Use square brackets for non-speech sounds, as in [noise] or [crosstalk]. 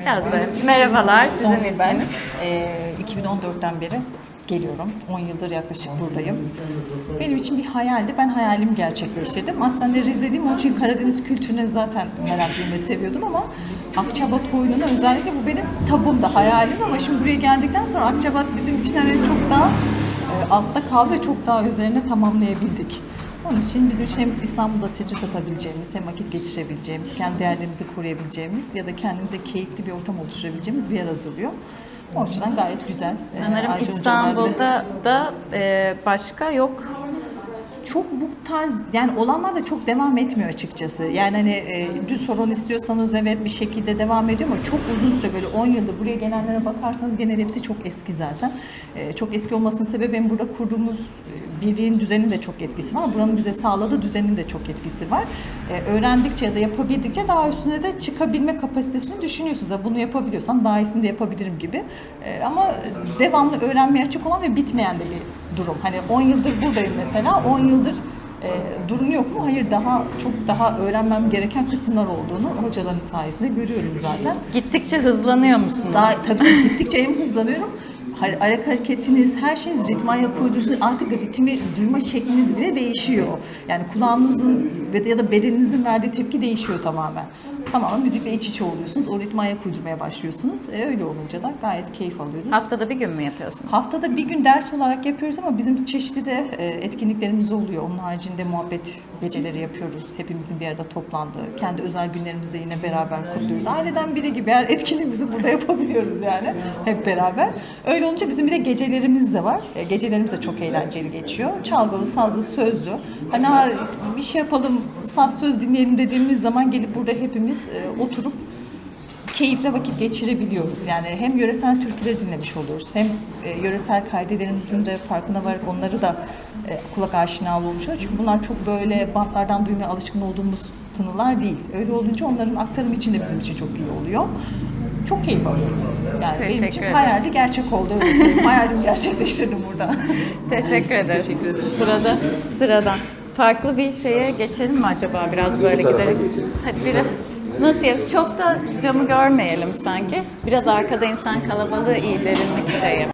Biraz böyle. Merhabalar, sizin Songül ben. isminiz? Ee, 2014'ten beri geliyorum. 10 yıldır yaklaşık buradayım. Benim için bir hayaldi. Ben hayalimi gerçekleştirdim. Aslında Rizeliyim. Onun için Karadeniz kültürüne zaten meraklıyım ve seviyordum ama Akçabat oyununa özellikle bu benim tabumda, hayalim ama şimdi buraya geldikten sonra Akçabat bizim için hani çok daha e, altta kaldı ve çok daha üzerine tamamlayabildik. Onun için bizim için hem İstanbul'da stres atabileceğimiz, hem vakit geçirebileceğimiz, kendi değerlerimizi koruyabileceğimiz ya da kendimize keyifli bir ortam oluşturabileceğimiz bir yer hazırlıyor. O açıdan gayet güzel. Ee, Sanırım Hocalarla- İstanbul'da da e, başka yok. Çok bu tarz yani olanlar da çok devam etmiyor açıkçası. Yani hani e, düz horon istiyorsanız evet bir şekilde devam ediyor ama çok uzun süre böyle 10 yıldır buraya gelenlere bakarsanız genel hepsi çok eski zaten. E, çok eski olmasının sebebi hem burada kurduğumuz e, birliğin düzenin de çok etkisi var. Buranın bize sağladığı düzenin de çok etkisi var. E, öğrendikçe ya da yapabildikçe daha üstüne de çıkabilme kapasitesini düşünüyorsunuz. Ya bunu yapabiliyorsam daha iyisini de yapabilirim gibi. E, ama devamlı öğrenmeye açık olan ve bitmeyen de bir durum. Hani 10 yıldır buradayım mesela. 10 yıldır e, durum yok mu? Hayır daha çok daha öğrenmem gereken kısımlar olduğunu hocalarım sayesinde görüyorum zaten. Gittikçe hızlanıyor musunuz? Daha tabii gittikçe hem hızlanıyorum. Ayak hareketiniz, her şeyiniz ritme ayak uyduruyorsunuz. Artık ritmi duyma şekliniz bile değişiyor. Yani kulağınızın ya da bedeninizin verdiği tepki değişiyor tamamen. Tamamen müzikle iç içe oluyorsunuz. O ritme ayak uydurmaya başlıyorsunuz. E, öyle olunca da gayet keyif alıyoruz. Haftada bir gün mü yapıyorsunuz? Haftada bir gün ders olarak yapıyoruz ama bizim çeşitli de e, etkinliklerimiz oluyor. Onun haricinde muhabbet geceleri yapıyoruz. Hepimizin bir arada toplandığı. Kendi özel günlerimizde yine beraber kutluyoruz. Aileden biri gibi her etkinliğimizi burada yapabiliyoruz yani. Hep beraber. Öyle olunca bizim bir de gecelerimiz de var. E, Gecelerimiz de çok eğlenceli geçiyor. Çalgılı, sazlı, sözlü. Hani ha, bir şey yapalım, saz söz dinleyelim dediğimiz zaman gelip burada hepimiz e, oturup keyifle vakit geçirebiliyoruz. Yani hem yöresel türküleri dinlemiş oluyoruz, hem e, yöresel kaidelerimizin de farkına varıp onları da e, kulak aşinalı olmuş oluyor. Çünkü bunlar çok böyle bantlardan duymaya alışkın olduğumuz tınılar değil. Öyle olunca onların aktarım için de bizim için çok iyi oluyor. Çok keyif alıyorum. Yani benim Teşekkür için ederim. hayali gerçek oldu öyle söyleyeyim. [laughs] Hayalimi gerçekleştirdim burada. [laughs] Teşekkür ederiz. teşekkür ederiz. Sırada, sıradan. Farklı bir şeye geçelim mi acaba biraz böyle giderek? Hadi biri. Nasıl yap? Çok da camı görmeyelim sanki. Biraz arkada insan kalabalığı iyi derinlik şey yap.